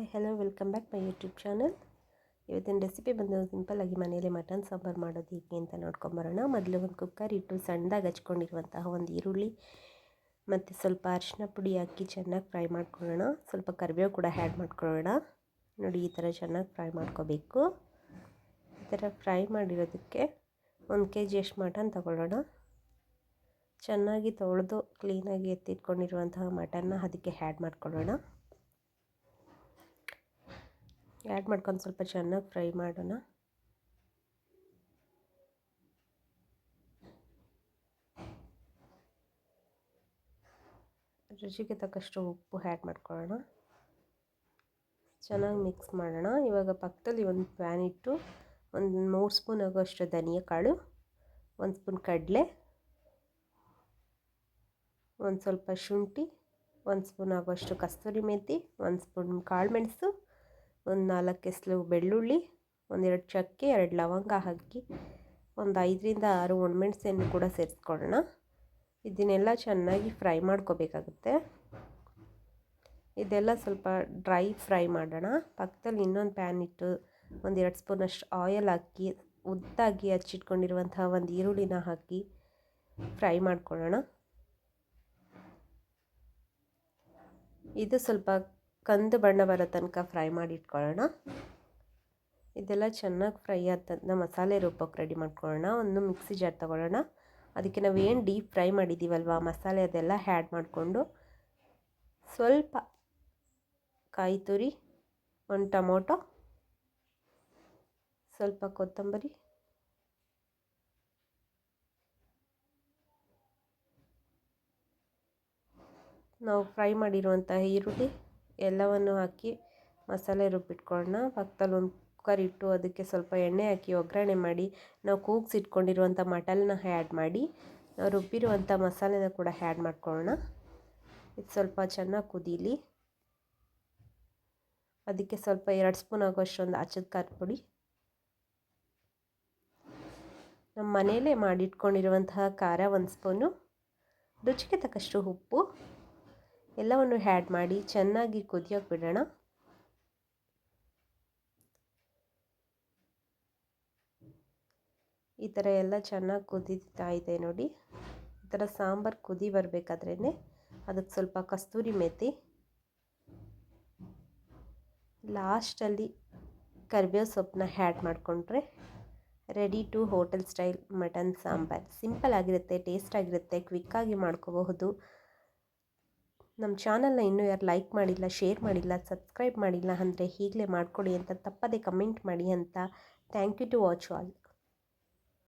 Hi hello welcome back my YouTube channel ಇವತ್ತಿನ recipe ಬಂದು ಸಿಂಪಲ್ಲಾಗಿ ಮನೆಯಲ್ಲೇ ಮಟನ್ ಸಾಂಬಾರು ಮಾಡೋದು ಹೇಗೆ ಅಂತ ನೋಡ್ಕೊಂಬರೋಣ ಮೊದಲು ಒಂದು ಕುಕ್ಕರ್ ಇಟ್ಟು ಸಣ್ಣದಾಗಿ ಹಚ್ಕೊಂಡಿರುವಂತಹ ಒಂದು ಈರುಳ್ಳಿ, ಮತ್ತು ಸ್ವಲ್ಪ ಅರಿಶಿನ ಪುಡಿ ಹಾಕಿ ಚೆನ್ನಾಗಿ ಫ್ರೈ ಮಾಡ್ಕೊಳ್ಳೋಣ. ಸ್ವಲ್ಪ ಕರಿಬೇವು ಕೂಡ ಹ್ಯಾಡ್ ಮಾಡ್ಕೊಳ್ಳೋಣ. ನೋಡಿ, ಈ ಥರ ಚೆನ್ನಾಗಿ ಫ್ರೈ ಮಾಡ್ಕೋಬೇಕು. ಈ ಥರ ಫ್ರೈ ಮಾಡಿರೋದಕ್ಕೆ ಒಂದು ಕೆ ಜಿ ಅಷ್ಟು ಮಟನ್ ತಗೊಳ್ಳೋಣ. ಚೆನ್ನಾಗಿ ತೊಳೆದು ಕ್ಲೀನಾಗಿ ಎತ್ತಿಟ್ಕೊಂಡಿರುವಂತಹ ಮಟನ್ನ ಅದಕ್ಕೆ ಹ್ಯಾಡ್ ಮಾಡ್ಕೊಳ್ಳೋಣ. ಆ್ಯಡ್ ಮಾಡ್ಕೊಂಡು ಸ್ವಲ್ಪ ಚೆನ್ನಾಗಿ ಫ್ರೈ ಮಾಡೋಣ. ರುಚಿಗೆ ತಕ್ಕಷ್ಟು ಉಪ್ಪು ಆ್ಯಡ್ ಮಾಡ್ಕೊಳ್ಳೋಣ. ಚೆನ್ನಾಗಿ ಮಿಕ್ಸ್ ಮಾಡೋಣ. ಇವಾಗ ಪಕ್ಕದಲ್ಲಿ ಒಂದು ಪ್ಯಾನ್ ಇಟ್ಟು ಒಂದು ಮೂರು ಸ್ಪೂನ್ ಆಗೋಷ್ಟು ಧನಿಯಾ ಕಾಳು, ಒಂದು ಸ್ಪೂನ್ ಕಡಲೆ, ಒಂದು ಸ್ವಲ್ಪ ಶುಂಠಿ, ಒಂದು ಸ್ಪೂನ್ ಆಗೋಷ್ಟು ಕಸ್ತೂರಿ ಮೆಂತಿ, ಒಂದು ಸ್ಪೂನ್ ಕಾಳು ಮೆಣಸು ಒಂದು ನಾಲ್ಕು ಎಸ್ಲು ಬೆಳ್ಳುಳ್ಳಿ ಒಂದೆರಡು ಚಕ್ಕೆ, ಎರಡು ಲವಂಗ ಹಾಕಿ ಒಂದು ಐದರಿಂದ ಆರು ಒಣಮೆಣಸನ್ನು ಕೂಡ ಸೇರಿಸ್ಕೊಳ್ಳೋಣ. ಇದನ್ನೆಲ್ಲ ಚೆನ್ನಾಗಿ ಫ್ರೈ ಮಾಡ್ಕೋಬೇಕಾಗುತ್ತೆ. ಇದೆಲ್ಲ ಸ್ವಲ್ಪ ಡ್ರೈ ಫ್ರೈ ಮಾಡೋಣ. ಪಕ್ಕದಲ್ಲಿ ಇನ್ನೊಂದು ಪ್ಯಾನ್ ಇಟ್ಟು ಒಂದೆರಡು ಸ್ಪೂನಷ್ಟು ಆಯಲ್ ಹಾಕಿ, ಉದ್ದಾಗಿ ಹಚ್ಚಿಟ್ಕೊಂಡಿರುವಂತಹ ಒಂದು ಈರುಳ್ಳಿನ ಹಾಕಿ ಫ್ರೈ ಮಾಡ್ಕೊಳ್ಳೋಣ. ಇದು ಸ್ವಲ್ಪ ಕಂದು ಬಣ್ಣ ಬರೋ ತನಕ ಫ್ರೈ ಮಾಡಿ ಇಟ್ಕೊಳ್ಳೋಣ ಇದೆಲ್ಲ ಚೆನ್ನಾಗಿ ಫ್ರೈ ಆದ ಮಸಾಲೆ ರೂಪಕ್ಕೆ ರೆಡಿ ಮಾಡ್ಕೊಳ್ಳೋಣ. ಒಂದು ಮಿಕ್ಸಿ ಜಾರ್ ತೊಗೊಳ್ಳೋಣ. ಅದಕ್ಕೆ ನಾವು ಏನು ಡೀಪ್ ಫ್ರೈ ಮಾಡಿದ್ದೀವಲ್ವ ಮಸಾಲೆ ಅದೆಲ್ಲ ಹ್ಯಾಡ್ ಮಾಡಿಕೊಂಡು ಸ್ವಲ್ಪ ಕಾಯಿ ತುರಿ, ಒಂದು ಟೊಮೊಟೊ, ಸ್ವಲ್ಪ ಕೊತ್ತಂಬರಿ, ನಾವು ಫ್ರೈ ಮಾಡಿರುವಂಥ ಈರುಳ್ಳಿ ಎಲ್ಲವನ್ನು ಹಾಕಿ ಮಸಾಲೆ ರುಬ್ಬಿಟ್ಕೊಳ್ಳೋಣ. ಪಕ್ಕದಲ್ಲಿ ಒಂದು ಕುಕ್ಕರ್ ಇಟ್ಟು ಅದಕ್ಕೆ ಸ್ವಲ್ಪ ಎಣ್ಣೆ ಹಾಕಿ ಒಗ್ಗರಣೆ ಮಾಡಿ, ನಾವು ಕೂಗ್ಸಿಟ್ಕೊಂಡಿರುವಂಥ ಮಟನ್ನ ಆ್ಯಡ್ ಮಾಡಿ, ನಾವು ರುಬ್ಬಿರುವಂಥ ಮಸಾಲೆನ ಕೂಡ ಆ್ಯಡ್ ಮಾಡ್ಕೊಳ್ಳೋಣ. ಇದು ಸ್ವಲ್ಪ ಚೆನ್ನಾಗಿ ಕುದೀಲಿ. ಅದಕ್ಕೆ ಸ್ವಲ್ಪ ಎರಡು ಸ್ಪೂನ್ ಆಗೋಷ್ಟು ಒಂದು ಖಾರ ಪುಡಿ. ನಮ್ಮ ಮನೆಯಲ್ಲೇ ಮಾಡಿಟ್ಕೊಂಡಿರುವಂತಹ ಖಾರ ಒಂದು ಸ್ಪೂನು. ರುಚಿಗೆ ತಕ್ಕಷ್ಟು ಉಪ್ಪು. ಎಲ್ಲವನ್ನು ಹ್ಯಾಡ್ ಮಾಡಿ ಚೆನ್ನಾಗಿ ಕುದಿಯೋಕೆ ಬಿಡೋಣ. ಈ ಥರ ಎಲ್ಲ ಚೆನ್ನಾಗಿ ಕುದಿತಾ ಇದೆ ನೋಡಿ. ಈ ಥರ ಸಾಂಬಾರು ಕುದಿ ಬರಬೇಕಾದ್ರೇ ಅದಕ್ಕೆ ಸ್ವಲ್ಪ ಕಸ್ತೂರಿ ಮೆಥಿ ಲಾಸ್ಟಲ್ಲಿ ಕರಿಬೇವು ಸೊಪ್ಪನ್ನ ಹ್ಯಾಡ್ ಮಾಡಿಕೊಂಡ್ರೆ ready to hotel style mutton sambar. Simple ಆಗಿರುತ್ತೆ ಟೇಸ್ಟ್ ಆಗಿರುತ್ತೆ ಕ್ವಿಕ್ಕಾಗಿ ಮಾಡ್ಕೋಬಹುದು. ನಮ್ಮ ಚಾನಲ್ನ ಇನ್ನೂ ಯಾರು ಲೈಕ್ ಮಾಡಿಲ್ಲ, ಶೇರ್ ಮಾಡಿಲ್ಲ, ಸಬ್ಸ್ಕ್ರೈಬ್ ಮಾಡಿಲ್ಲ ಅಂದರೆ ಈಗಲೇ ಮಾಡಿಕೊಡಿ ಅಂತ ತಪ್ಪದೇ ಕಮೆಂಟ್ ಮಾಡಿ ಅಂತ thank you to watch all